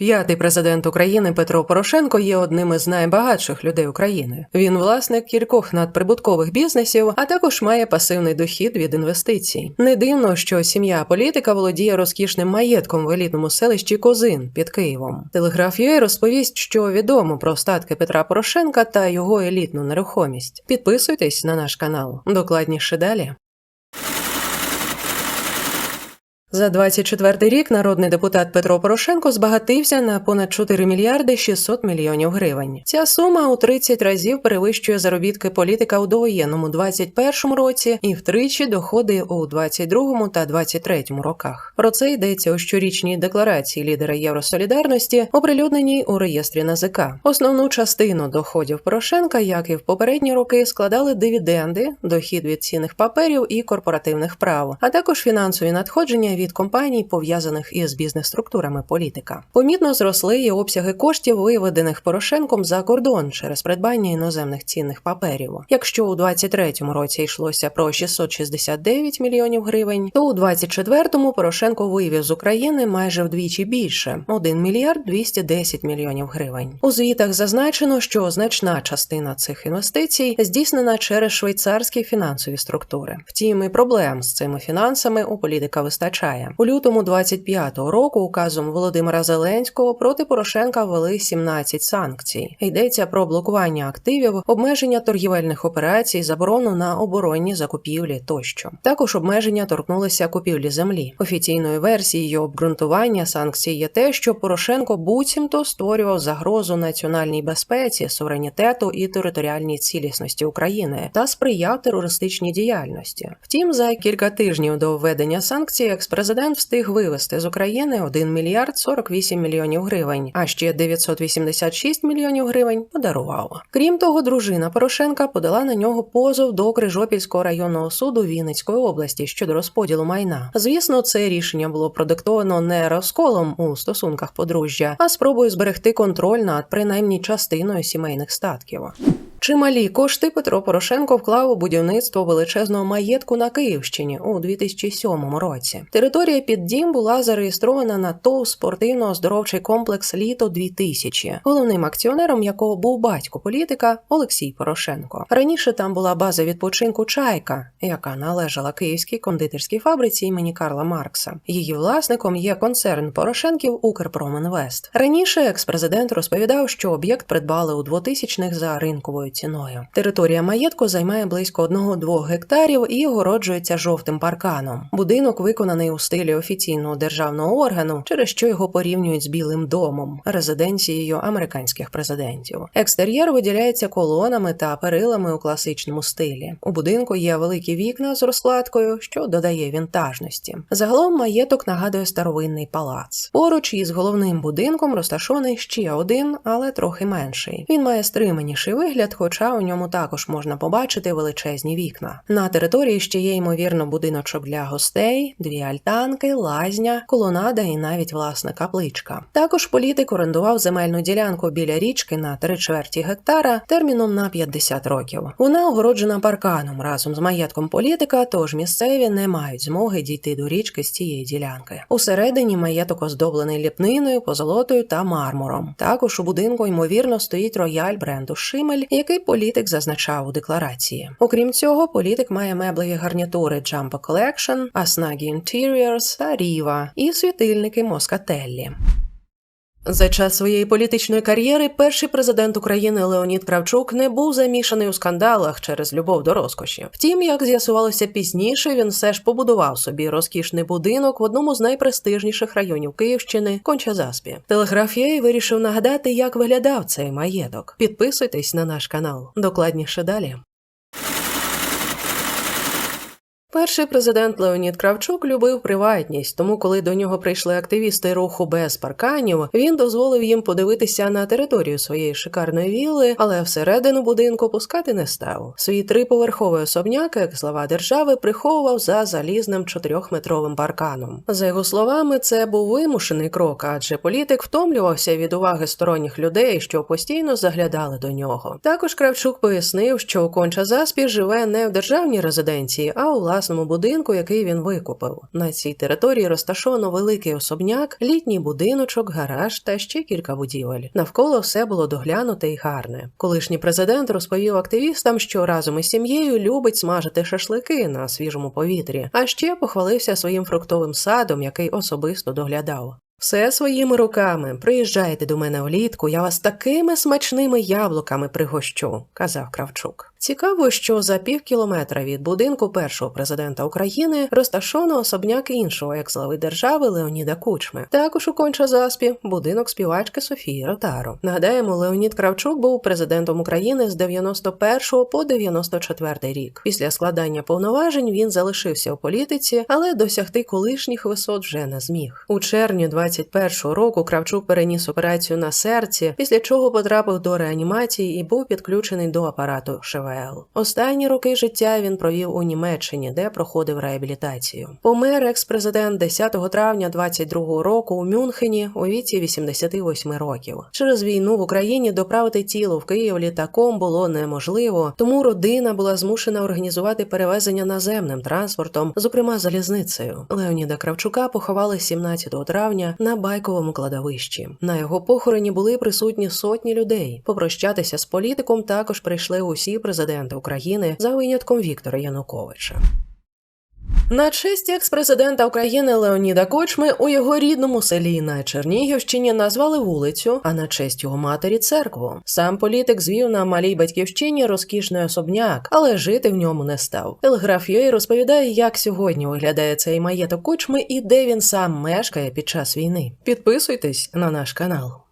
П'ятий президент України Петро Порошенко є одним із найбагатших людей України. Він власник кількох надприбуткових бізнесів, а також має пасивний дохід від інвестицій. Не дивно, що сім'я політика володіє розкішним маєтком в елітному селищі Козин під Києвом. Телеграф UA розповість, що відомо про статки Петра Порошенка та його елітну нерухомість. Підписуйтесь на наш канал. Докладніше далі. За 24 рік народний депутат Петро Порошенко збагатився на понад 4 мільярди 600 мільйонів гривень. Ця сума у 30 разів перевищує заробітки політика у довоєнному 21 році і втричі доходи у 22 та 23 роках. Про це йдеться у щорічній декларації лідера Євросолідарності, оприлюдненій у реєстрі НАЗК. Основну частину доходів Порошенка, як і в попередні роки, складали дивіденди, дохід від цінних паперів і корпоративних прав, а також фінансові надходження від компаній, пов'язаних із бізнес-структурами політика. Помітно зросли і обсяги коштів, виведених Порошенком за кордон через придбання іноземних цінних паперів. Якщо у 23-му році йшлося про 669 мільйонів гривень, то у 24-му Порошенко вивів з України майже вдвічі більше 1 мільярд 210 мільйонів гривень. У звітах зазначено, що значна частина цих інвестицій здійснена через швейцарські фінансові структури. Втім, і проблем з цими фінансами у політика вистачає. У лютому 25-го року указом Володимира Зеленського проти Порошенка ввели 17 санкцій. Йдеться про блокування активів, обмеження торгівельних операцій, заборону на оборонні закупівлі тощо. Також обмеження торкнулися купівлі землі. Офіційною версією обґрунтування санкцій є те, що Порошенко буцімто створював загрозу національній безпеці, суверенітету і територіальній цілісності України та сприяв терористичній діяльності. Втім, за кілька тижнів до введення санкцій експрезидент встиг вивезти з України 1 мільярд 48 мільйонів гривень, а ще 986 мільйонів гривень подарував. Крім того, дружина Порошенка подала на нього позов до Крижопільського районного суду Вінницької області щодо розподілу майна. Звісно, це рішення було продиктовано не розколом у стосунках подружжя, а спробою зберегти контроль над принаймні частиною сімейних статків. Чималі кошти Петро Порошенко вклав у будівництво величезного маєтку на Київщині у 2007 році. Територія під дім була зареєстрована на ТОВ спортивно-оздоровчий комплекс Літо 2000 головним акціонером якого був батько політика Олексій Порошенко. Раніше там була база відпочинку Чайка, яка належала київській кондитерській фабриці імені Карла Маркса. Її власником є концерн Порошенків Укрпромінвест. Раніше експрезидент розповідав, що об'єкт придбали у 2000-х за ринковою ціною. Територія маєтку займає близько 1-2 гектарів і огороджується жовтим парканом. Будинок виконаний у стилі офіційного державного органу, через що його порівнюють з Білим домом, резиденцією американських президентів. Екстер'єр виділяється колонами та перилами у класичному стилі. У будинку є великі вікна з розкладкою, що додає вінтажності. Загалом маєток нагадує старовинний палац. Поруч із головним будинком розташований ще один, але трохи менший. Він має стриманіший вигляд, хоча у ньому також можна побачити величезні вікна. На території ще є ймовірно будиночок для гостей, дві альтанки, лазня, колонада і навіть власна капличка. Також політик орендував земельну ділянку біля річки на три чверті гектара терміном на 50 років. Вона огороджена парканом разом з маєтком політика, тож місцеві не мають змоги дійти до річки з цієї ділянки. Усередині маєток оздоблений ліпниною, позолотою та мармуром. Також у будинку ймовірно стоїть рояль бренду Шимель, який політик зазначав у декларації. Окрім цього, політик має меблеві гарнітури Jumbo Collection, Asnagi Interiors та Riva і світильники Москателлі. За час своєї політичної кар'єри перший президент України Леонід Кравчук не був замішаний у скандалах через любов до розкоші. Втім, як з'ясувалося пізніше, він все ж побудував собі розкішний будинок в одному з найпрестижніших районів Київщини Конча-Заспі. Вирішив нагадати, як виглядав цей маєток. Підписуйтесь на наш канал. Докладніше далі. Перший президент Леонід Кравчук любив приватність, тому коли до нього прийшли активісти руху без парканів, він дозволив їм подивитися на територію своєї шикарної вілли, але всередину будинку пускати не став. Свій триповерховий особняк, як слова держави, приховував за залізним чотирьохметровим парканом. За його словами, це був вимушений крок, адже політик втомлювався від уваги сторонніх людей, що постійно заглядали до нього. Також Кравчук пояснив, що конча заспі живе не в державній резиденції, а у власному власному будинку, який він викупив. На цій території розташовано великий особняк, літній будиночок, гараж та ще кілька будівель. Навколо все було доглянуте і гарне. Колишній президент розповів активістам, що разом із сім'єю любить смажити шашлики на свіжому повітрі, а ще похвалився своїм фруктовим садом, який особисто доглядав. Все своїми руками. Приїжджайте до мене влітку, я вас такими смачними яблуками пригощу, казав Кравчук. Цікаво, що за пів кілометра від будинку першого президента України розташовано особняк іншого екс-глави держави Леоніда Кучми. Також у Конча-Заспі будинок співачки Софії Ротаро. Нагадаємо, Леонід Кравчук був президентом України з 91 по 94 рік. Після складання повноважень він залишився у політиці, але досягти колишніх висот вже не зміг. У червні 21 року Кравчук переніс операцію на серці, після чого потрапив до реанімації і був підключений до апарату ШВЛ. Останні роки життя він провів у Німеччині, де проходив реабілітацію. Помер екс-президент 10 травня 22 року у Мюнхені у віці 88 років. Через війну в Україні доправити тіло в Київ літаком було неможливо, тому родина була змушена організувати перевезення наземним транспортом, зокрема залізницею. Леоніда Кравчука поховали 17 травня на байковому кладовищі. На його похороні були присутні сотні людей. Попрощатися з політиком також прийшли усі президенти України за винятком Віктора Януковича. На честь екс-президента України Леоніда Кочми у його рідному селі на Чернігівщині назвали вулицю, а на честь його матері церкву. Сам політик звів на малій батьківщині розкішний особняк, але жити в ньому не став. Телеграф розповідає, як сьогодні виглядає цей маєток Кочми і де він сам мешкає під час війни. Підписуйтесь на наш канал.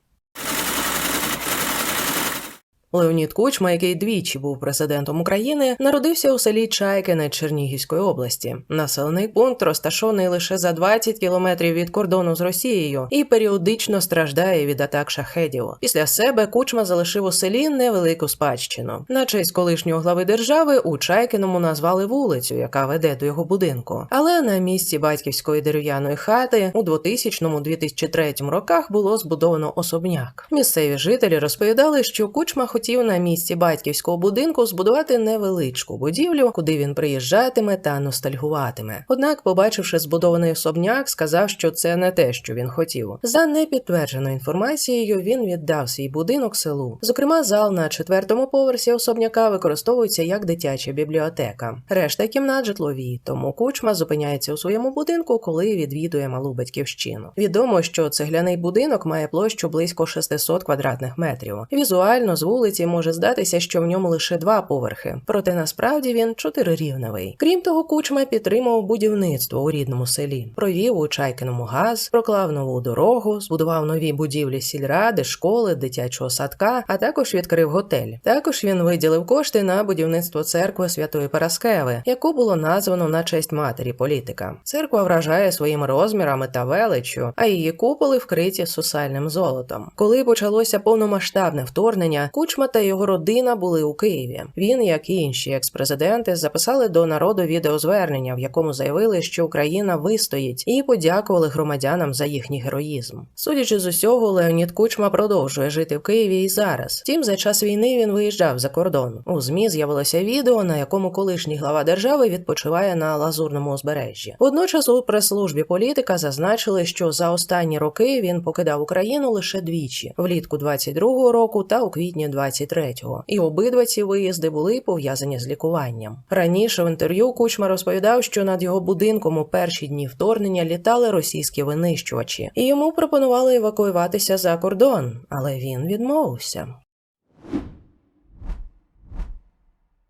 Леонід Кучма, який двічі був президентом України, народився у селі Чайкине Чернігівської області. Населений пункт розташований лише за 20 кілометрів від кордону з Росією і періодично страждає від атак шахедів. Після себе Кучма залишив у селі невелику спадщину. На честь колишнього глави держави у Чайкиному назвали вулицю, яка веде до його будинку. Але на місці батьківської дерев'яної хати у 2000-2003 роках було збудовано особняк. Місцеві жителі розповідали, що Кучма хотів на місці батьківського будинку збудувати невеличку будівлю, куди він приїжджатиме та ностальгуватиме. Однак, побачивши збудований особняк, сказав, що це не те, що він хотів. За непідтвердженою інформацією, він віддав свій будинок селу. Зокрема, зал на четвертому поверсі особняка використовується як дитяча бібліотека. Решта кімнат житлові, тому кучма зупиняється у своєму будинку, коли відвідує малу батьківщину. Відомо, що цегляний будинок має площу близько 600 квадратних метрів. Візуально з вулиці може здатися, що в ньому лише два поверхи, проте насправді він чотирирівневий. Крім того, кучма підтримував будівництво у рідному селі, провів у Чайкиному газ, проклав нову дорогу, збудував нові будівлі сільради, школи, дитячого садка, а також відкрив готель. Також він виділив кошти на будівництво церкви Святої Параскеви, яку було названо на честь матері політика. Церква вражає своїми розмірами та величчю, а її куполи вкриті сусальним золотом. Коли почалося повномасштабне вторгнення, Кучма та його родина були у Києві. Він, як і інші екс-президенти, записали до народу відеозвернення, в якому заявили, що Україна вистоїть, і подякували громадянам за їхній героїзм. Судячи з усього, Леонід Кучма продовжує жити в Києві і зараз. Втім, за час війни він виїжджав за кордон. У змі з'явилося відео, на якому колишній глава держави відпочиває на лазурному узбережжі. Водночас у прес-службі політика зазначили, що за останні роки він покидав Україну лише двічі влітку 22-го року та у квітні 23-го. І обидва ці виїзди були пов'язані з лікуванням. Раніше в інтерв'ю Кучма розповідав, що над його будинком у перші дні вторгнення літали російські винищувачі, і йому пропонували евакуюватися за кордон, але він відмовився.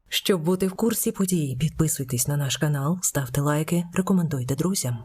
Щоб бути в курсі подій, підписуйтесь на наш канал, ставте лайки, рекомендуйте друзям.